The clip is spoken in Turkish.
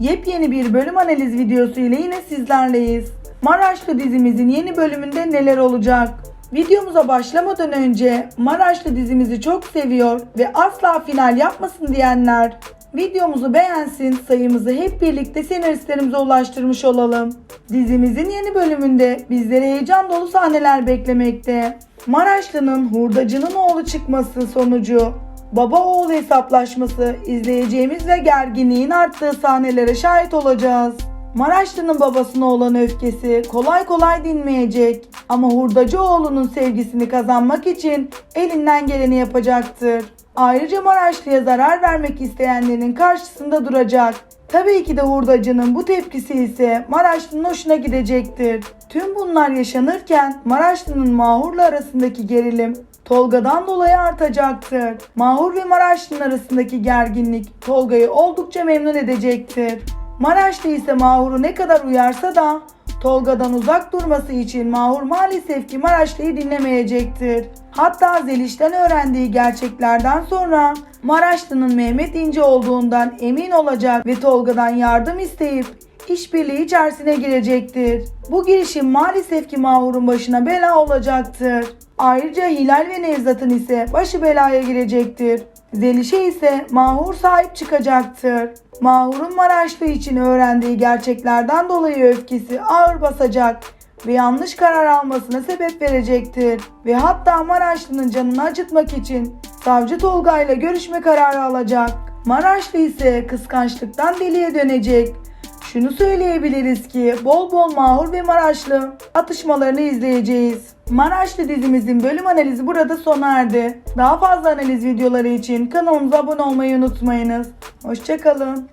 Yepyeni bir bölüm analiz videosu ile yine sizlerleyiz. Maraşlı dizimizin yeni bölümünde neler olacak? Videomuza başlamadan önce Maraşlı dizimizi çok seviyor ve asla final yapmasın diyenler videomuzu beğensin, sayımızı hep birlikte senaristlerimize ulaştırmış olalım. Dizimizin yeni bölümünde bizleri heyecan dolu sahneler beklemekte. Maraşlı'nın hurdacının oğlu çıkması sonucu baba oğul hesaplaşması izleyeceğimiz ve gerginliğin arttığı sahnelere şahit olacağız. Maraşlı'nın babasına olan öfkesi kolay kolay dinmeyecek ama hurdacı oğlunun sevgisini kazanmak için elinden geleni yapacaktır. Ayrıca Maraşlı'ya zarar vermek isteyenlerin karşısında duracak. Tabii ki de hurdacının bu tepkisi ise Maraşlı'nın hoşuna gidecektir. Tüm bunlar yaşanırken Maraşlı'nın Mahur'la arasındaki gerilim Tolga'dan dolayı artacaktır. Mahur ve Maraşlı'nın arasındaki gerginlik Tolga'yı oldukça memnun edecektir. Maraşlı ise Mahur'u ne kadar uyarsa da Tolga'dan uzak durması için Mahur maalesef ki Maraşlı'yı dinlemeyecektir. Hatta Zeliş'ten öğrendiği gerçeklerden sonra Maraşlı'nın Mehmet İnce olduğundan emin olacak ve Tolga'dan yardım isteyip işbirliği içerisine girecektir. Bu girişim maalesef ki Mahur'un başına bela olacaktır. Ayrıca Hilal ve Nevzat'ın ise başı belaya girecektir. Zeliş'e ise Mahur sahip çıkacaktır. Mahur'un Maraşlı için öğrendiği gerçeklerden dolayı öfkesi ağır basacak ve yanlış karar almasına sebep verecektir. Ve hatta Maraşlı'nın canını acıtmak için savcı Tolga ile görüşme kararı alacak. Maraşlı ise kıskançlıktan deliye dönecek. Şunu söyleyebiliriz ki bol bol Mahur ve Maraşlı atışmalarını izleyeceğiz. Maraşlı dizimizin bölüm analizi burada sona erdi. Daha fazla analiz videoları için kanalımıza abone olmayı unutmayınız. Hoşçakalın.